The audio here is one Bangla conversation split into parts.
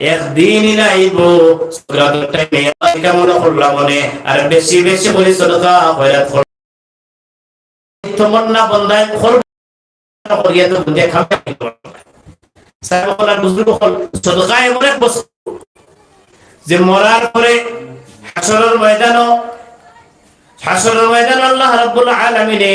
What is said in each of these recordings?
একদিন ইলাইব সুরাতুল টাইমে কেমন করলাম মনে আর বেশি বেশি করে সদকা খয়রাত কর। তমন্না বন্দায় খর করিয়া তো দেখা যে মরার পরে হাসরের ময়দানও হাসরের ময়দান আল্লাহ রাব্বুল আলামিনে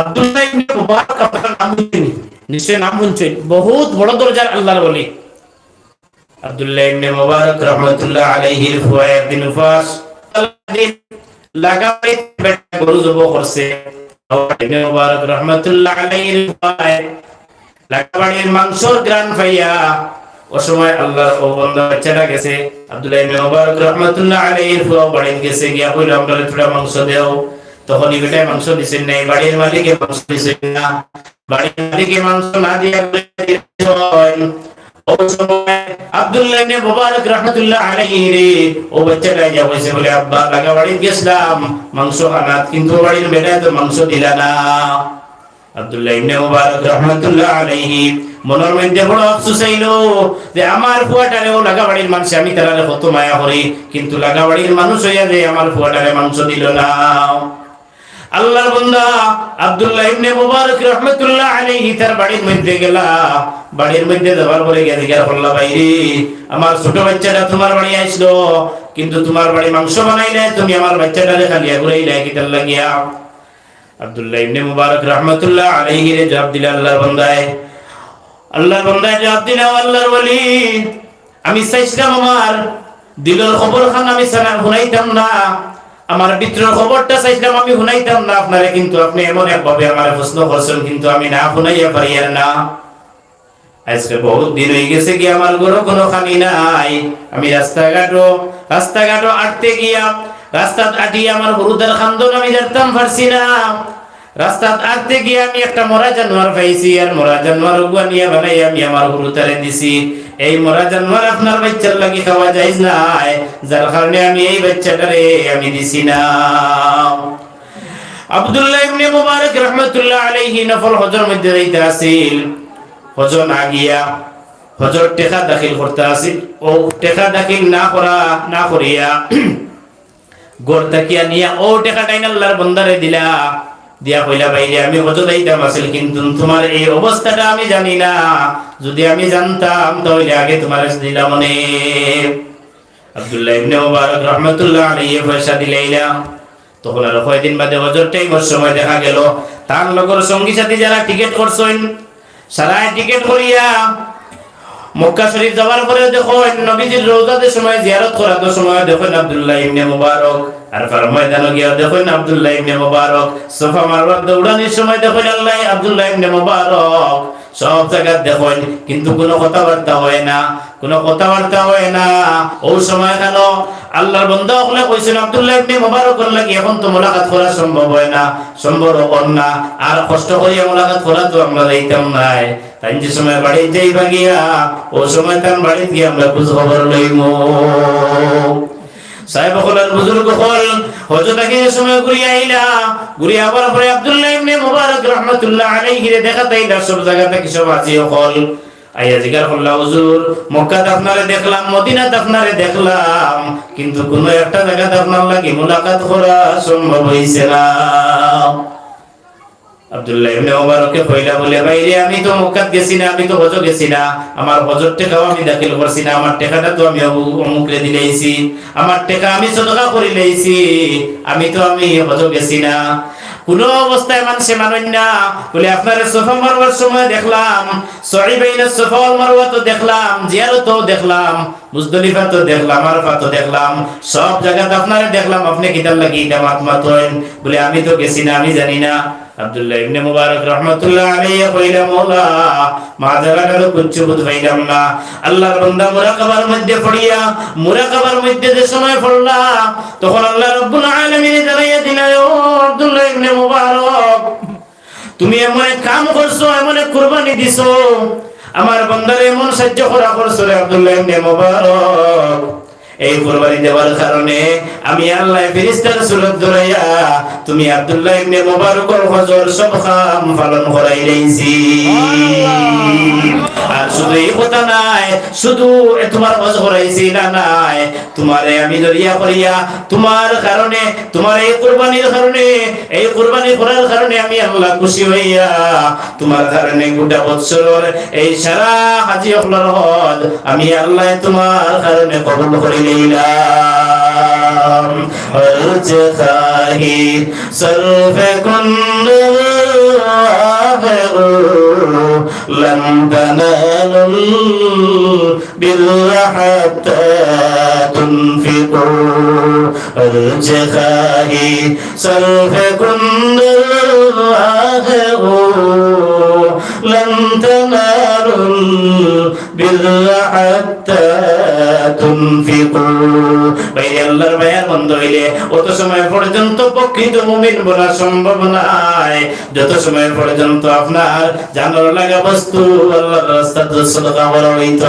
আব্দুল্লাহ ইবনে মুবারক আপনার নাম শুনছেন নিশ্চয় নাম শুনছেন? বহুত বড় দরজার আল্লাহর বলি। আব্দুল্লাহ ইবনে মুবারক রহমাতুল্লাহ আলাইহির ফুয়া একদিন উপাস লাগাই বেটা গরু জব করছে। ইবনে মুবারক রহমাতুল্লাহ আলাইহির ফুয়া লাগাবাড়ির মাংসর গ্রান ফাইয়া ও সময় আল্লাহ ও বন্ধা বাচ্চাটা গেছে। আব্দুল্লাহ ইবনে মুবারক রাহমাতুল্লাহ আলাইহির ফুয়া বাড়িতে গেছে, গিয়া কইল আমরা থোড়া মাংস দেও। তখন ইবেটাই মাংস দিছেন নাই, বাড়ির মালিকে মাংস দিছেন না। বাড়ির মালিকে মাংস না দিয়া আব্দুল্লাহ ইবনে মুবারক রাহমাতুল্লাহ আলাইহি রে, ও বাচ্চাটা কইছে বলে, আব্বা মাংস কিন্তু বাড়ির তো মাংস দিলা না। আব্দুল্লাহ ইবনে মুবারক রাহমাতুল্লাহ আলাইহি, মনের মধ্যে বড় আফসোস হইল যে আমার ফুয়াটারেও লাগাবাড়ির মানুষ আমি তারারে কত মায়া করি, কিন্তু লাগাবাড়ির মানুষ হইয়া যে আমার ফুয়াটারে মাংস দিল না। আল্লাহর বান্দা আব্দুল্লাহ ইবনে মুবারক রাহমাতুল্লাহ আলাইহি তার বাড়ির মধ্যে গেলা। বাড়ির মধ্যে যাবার পরে গিয়ে জিজ্ঞাসা করলা বাইরে আমার ছোট বাচ্চাটা তোমার বাড়ি আসলো, কিন্তু তোমার বাড়ি মাংস বানাইলে, তুমি আমার বাচ্চাটারে খালিয়া ঘুরাইলে কিতার লাগিয়া। আব্দুল্লাহ ইবনে মুবারক রাহমাতুল্লাহ আলাইহি রে জবাব দিলে আল্লাহর বান্দায় আল্লাহর বান্দায় জবাব দিলে আল্লাহর ওলি, আমি চাইছিলাম আমার দিলের খবর খান আমি সানা শুনাইতাম না। আমার ভিতরের খবরটা চাইছিলাম, আমি শুনাইতাম না আপনারে, কিন্তু আপনি এমন একভাবে আমার প্রশ্ন করছেন, কিন্তু আমি না শুনাইয়া পারি আর না। আজকে বহুত দিন হয়ে গেছে কি আমার ঘরে কোনো খানি নাই। আমি রাস্তাঘাটও রাস্তাঘাটও আটতে গিয়া, রাস্তাত আটি আমার হরুদার খান্দন আমি জানতাম পারছি না। রাস্তাত আটতে গিয়ে আমি একটা মরা জানোয়ার পাইছি, আর মরা জানোয়ার গুয়ানিয়া বানাই আমি আমার হরুদারে দিছি। এই মরা জানোয়ার আপনার বাচ্চার লাগি খাওয়া যায় নাই। যার কারণে আমি এই বাচ্চাটারে আমি দিছি না। আব্দুল্লাহ ইবনে মুবারক রাহমাতুল্লাহ আলাইহি নফল হজর মধ্যে যাইতে আসিল। হজর না গিয়া হজর টেকা দাখিল করতে আসিল। ও টেকা দাখিল না করা, না করিয়া গোর তাকিয়া নিয়া ও টেকা টাইন আল্লাহর বন্দারে দিলা। দিয়া কইলা বাইরে আমি হজর যাইতাম আসিল, কিন্তু তোমার এই অবস্থাটা আমি জানি না। যদি আমি জানতাম, তাহলে আগে তোমার দিলাম মনে আব্দুল্লাহ ইবনে মুবারক রাহমাতুল্লাহ আলাইহি পয়সা দিলাইলা তখন আর কয়দিন বাদে হজর টাইমের সময় দেখা গেল। তার লগর সঙ্গী সাথী যারা টিকিট করছেন সারাই টিকিট করিয়া মক্কা শরীফ যাওয়ার পরে দেখো, নবীজির রোজাতে সময়, জিয়ারত করাতে সময় দেখেন আব্দুল্লাহ ইবনে মুবারক। আর ফার ময়দানে গিয়া দেখেন Abdullah Ibn Mubarak. Safa Marwa দৌড়ানির সময় দেখেন আল্লাহ আব্দুল্লাহ ইবনে মুবারক। সব জায়গা দেখেন, কিন্তু কোনো কথাবার্তা হয় না, কোনো কথাবার্তা হয় না। ও সময় কেন? আল্লাহর বন্ধু হলে কইছেন, আব্দুল্লাহ ইবনে মুবারক লাগি এখন তো মোলাকাত করা সম্ভব হয় না, সম্ভব হন না। আর কষ্ট করিয়া মোলাকাত করা তো আমরা যাইতাম নাই। তাই যে সময় বাড়ি যাই ভাগিয়া, ও সময় তার বাড়ি গিয়ে আমরা বুঝ খবর লইম। সাহেব হলার বুজুর্গ হল হজরতকে সময় ঘুরিয়া আইলা। ঘুরিয়া আবার পরে আব্দুল্লাহ ইবনে মুবারক রাহমাতুল্লাহ আলাইহি রে দেখা তাইলা সব জায়গা থেকে সব আজি হল। আইয়া জিগার কল্লা হুজুর, মক্কাতে আপনারে দেখলাম, মদিনাতে আপনারে দেখলাম, কিন্তু কোন একটা জায়গাতে আপনার লাগি মুলাকাত করা সম্ভব হইছে না। আব্দুল্লাহ ইবনে ওমরকে কইলা বলে আমি তো গেছি না, আমি তো হজ গেছি না। আমার আমি দাখিল করছি না, আমার টাকাটা তো আমি দিলেইছি আমার টাকা আমি সদকা করে লইছি আমি তো আমি হজ গেছি না। কোন অবস্থায় মানুষে মানেন না। বলে, আপনার সোফা মারবার সময় দেখলাম সরি বাইনা সোফা মারওয়া তো দেখলাম, জিয়ারতও দেখলাম। মুজদলিফা তো দেখলাম, আরফা তো দেখলাম, সব জায়গাতে আপনারে দেখলাম, আপনি কিতাব লাগি এটা মাত মাত বলে, আমি তো গেছি না, আমি জানি না। আব্দুল্লাহ ইবনে মুবারক রাহমাতুল্লাহ আলাইহি কইলা মাওলা মা জায়গাটা কুচ্ছু বুঝ পাইলাম না। আল্লাহর বান্দা মুরাকাবার মধ্যে পড়িয়া, মুরাকাবার মধ্যে যে সময় পড়লা, তখন আল্লাহ রাব্বুল আলামিন জানাইয়া দিলা ও আব্দুল্লাহ ইবনে মুবারক, তুমি এমন কাম করছ, এমন কুরবানি দিছো আমার বন্ধরে মন সাহায্য করা করছ রে আব্দুল্লাহ মুবারক। এই কুরবানি দেওয়ার কারণে আমি আল্লাহ ফেরেশতার সুরত ধরাইয়া তুমি আব্দুল্লাহ ইবনে মুবারকর হজর সব কাম পালন করাই লইছি আর শুধু এই কথা নাই শুধু এ তোমার হজ করাইছি না নাই তোমারে আমি দরিয়া করিয়া তোমার কারণে তোমার এই কুরবানির কারণে এই কুরবানি করার কারণে আমি আল্লাহ খুশি হইয়া তোমার কারণে গোটা বৎসর এই সারা হাজি হলার হজ আমি আল্লাহ তোমার কারণে কবুল করে الإنام والجفاه صرف كل آخر لن تنالوا البر حتى تنفقوا الجفاه صرف كل آخر لن تنالوا البر حتى বাইরে আল্লাহর মায়ার বন্ধ হইলে অত সময় পর্যন্ত প্রকৃত মুমিন বলা সম্ভব নয়। যত সময় পর্যন্ত আপনার জানার লাগা বস্তু আল্লাহর রাস্তাতে সদকা করা হইতো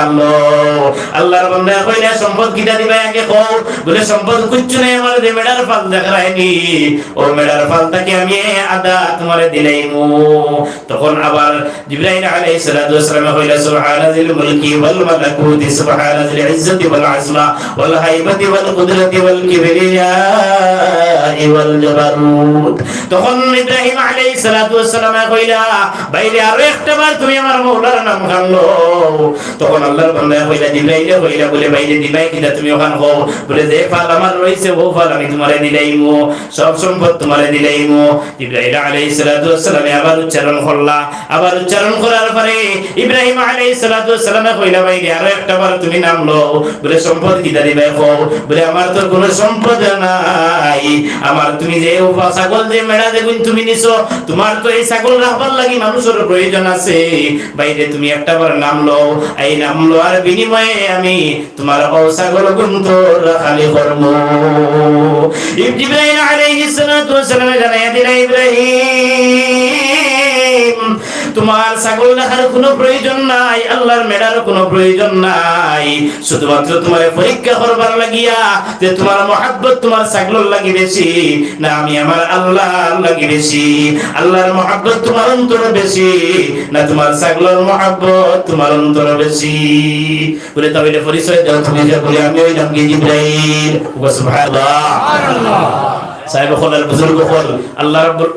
খানলো আল্লাহর বান্দা কইলা সম্পদ কিটা দিবা আগে কও। বলে, সম্পদ কুচ্ছু নাই, আমার যে মেডার ফাল দেখাইনি ও মেডার ফালটাকে আমি আদা তোমারে দিলাইমু। তখন আবার জিবরাইল আলাইহিস সালাতু ওয়াস সালাম কইলা সুবহানাল মুলকি ওয়াল মালাকুতি সুবহানাল ইজ্জতি ওয়াল আজমা ওয়াল হাইবতি ওয়াল কুদরতি ওয়াল কিবরিয়া ওয়াল জাবারুত। তখন ইব্রাহিম আলাইহিস সালাতু ওয়াস সালাম কইলা, বাইরে আরও একটা বার তুমি আমার মৌলার নাম খানলো তখন আল্লাহর বান্দা কইলা জিবরাইল কইলা বলে, বাইরে দিবাই কিনা তুমি ওখান হও? বলে, যে ফাল আমার রইছে ও ফাল আমি তোমারে দিলাইমু, সব সম্পদ তোমারে দিলাইমু। ইব্রাহিম আলাইহিস সালাতু ওয়াস সালাম আবার উচ্চারণ করলা। আবার উচ্চারণ করার পরে ইব্রাহিম আলাইহিস সালাতু ওয়াস সালাম কইলা, বাইরে আরও একটা বার তুমি নাম লও বলে, সম্পদ কিটা দিবাই কও? বলে, আমার তো কোনো সম্পদ নাই। আমার তুমি যে ছাগল যে মেড়া দেখুন তুমি নিছো, তোমার তো এই ছাগল রাখবার লাগি মানুষের প্রয়োজন আছে। বাইরে তুমি একটা বার নাম লও, এই নাম লওয়ার বিনিময়ে আমি তোমার ও ছাগল গুন্ত রাখালি করব। ইব্রাহিম আলাইহিস সালাতু ওয়াস জানাইয়া দিলা ইব্রাহিম তোমার ছাগল রাখার কোনো প্রয়োজন নাই আল্লাহর মেডার কোনো প্রয়োজন নাই। শুধুমাত্র তোমার পরীক্ষা করবার লাগিয়া যে তোমার মহাব্বত তোমার ছাগল লাগি বেশি না আমি আমার আল্লাহ লাগি বেশি। আল্লাহর মহাব্বত তোমার অন্তর বেশি না তোমার ছাগলের মহাব্বত তোমার অন্তর বেশি। বলে তবে পরিচয় দাও তুমি যে বলে আমি ওই নাম কি জিব্রাইল? সুবহানাল্লাহ। সাহেব হল বুজুর্গ হল আল্লাহ রাব্বুল